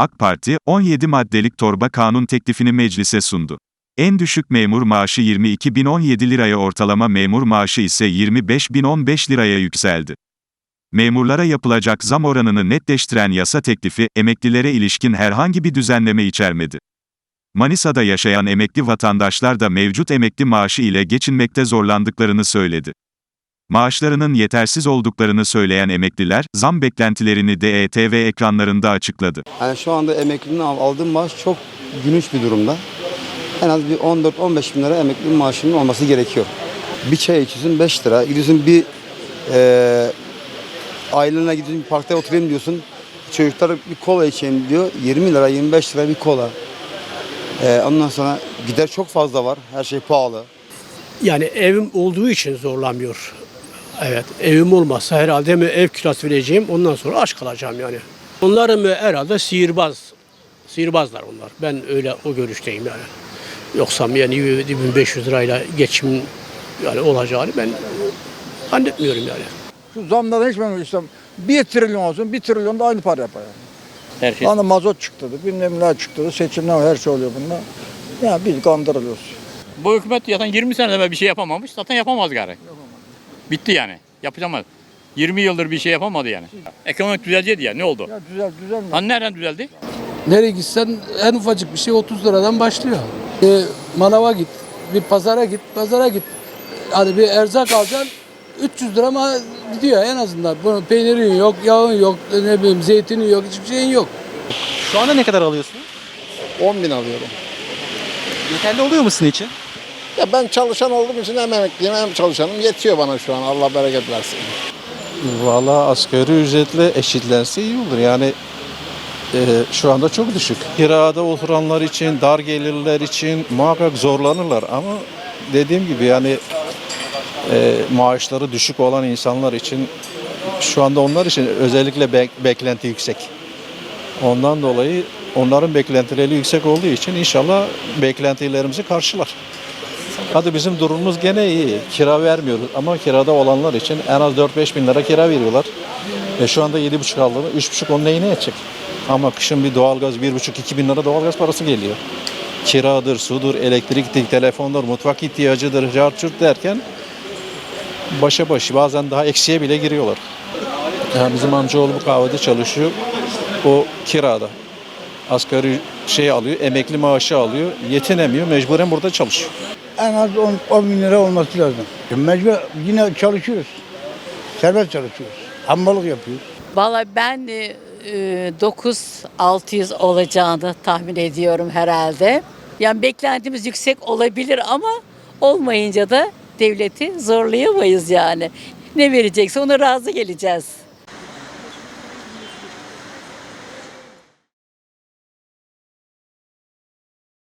AK Parti, 17 maddelik torba kanun teklifini meclise sundu. En düşük memur maaşı 22.017 liraya ortalama memur maaşı ise 25.015 liraya yükseldi. Memurlara yapılacak zam oranını netleştiren yasa teklifi, emeklilere ilişkin herhangi bir düzenleme içermedi. Manisa'da yaşayan emekli vatandaşlar da mevcut emekli maaşı ile geçinmekte zorlandıklarını söyledi. Maaşlarının yetersiz olduklarını söyleyen emekliler, zam beklentilerini DETV ekranlarında açıkladı. Yani şu anda emeklinin al- aldığım maaş çok gülünç bir durumda. En az bir 14-15 bin lira emekli maaşının olması gerekiyor. Bir çay içiyorsun 5 lira. Gidiyorsun bir eee ailene gidiyorsun bir parkta oturayım diyorsun. Çocuklar bir kola içeyim diyor. 20 lira 25 lira bir kola. Eee, ondan sonra gider çok fazla var. Her şey pahalı. Yani evim olduğu için zorlamıyor. Evet evim olmazsa herhalde mi ev kirası vereceğim ondan sonra aç kalacağım yani. Onlar mı herhalde sihirbaz. Sihirbazlar onlar. Ben öyle o görüşteyim yani. Yoksa yani 1500 lirayla geçim yani olacağını ben zannetmiyorum yani. Şu zamdan hiç memnun istem. Bir trilyon olsun, bir trilyon da aynı para yapar yani. Her şey. Hani mazot çıktı, bilmem ne çıktı, seçimler her şey oluyor bunda. Ya biz kandırılıyoruz. Bu hükümet zaten 20 sene evvel bir şey yapamamış. Zaten yapamaz gari. Bitti yani. Yapacağım. 20 yıldır bir şey yapamadı yani. Ekonomik düzelecekti ya. Ne oldu? Ya güzel mi? Hani nereden düzeldi? Nereye gitsen en ufacık bir şey 30 liradan başlıyor. E, manava git, bir pazara git, pazara git. Hani bir erzak alacaksın 300 lira ama gidiyor en azından. Bunun peynirin yok, yağın yok, ne bileyim zeytinin yok, hiçbir şeyin yok. Şu anda ne kadar alıyorsunuz? 10 bin alıyorum. Yeterli oluyor mu sizin için? Ya ben çalışan olduğum için hem emekliyim hem çalışanım yetiyor bana şu an. Allah bereket versin. Valla asgari ücretle eşitlense iyi olur. Yani e, şu anda çok düşük. Kirada oturanlar için, dar gelirler için muhakkak zorlanırlar. Ama dediğim gibi yani e, maaşları düşük olan insanlar için şu anda onlar için özellikle bek- beklenti yüksek. Ondan dolayı onların beklentileri yüksek olduğu için inşallah beklentilerimizi karşılar. Hadi bizim durumumuz gene iyi. Kira vermiyoruz ama kirada olanlar için en az 4-5 bin lira kira veriyorlar. E şu anda 7,5 aldı. 3,5 onun neyine edecek? Ama kışın bir doğalgaz 1,5-2 bin lira doğalgaz parası geliyor. Kiradır, sudur, elektriktir, telefondur, mutfak ihtiyacıdır, carçurt derken başa başı bazen daha eksiye bile giriyorlar. Yani bizim amcaoğlu bu kahvede çalışıyor. O kirada. Asgari şey alıyor, emekli maaşı alıyor. Yetinemiyor, mecburen burada çalışıyor. En az 10, 10 bin lira olması lazım. Mecbur yine çalışıyoruz. Serbest çalışıyoruz. Hambalık yapıyoruz. Valla ben e, 9-600 olacağını tahmin ediyorum herhalde. Yani beklentimiz yüksek olabilir ama olmayınca da devleti zorlayamayız yani. Ne verecekse ona razı geleceğiz.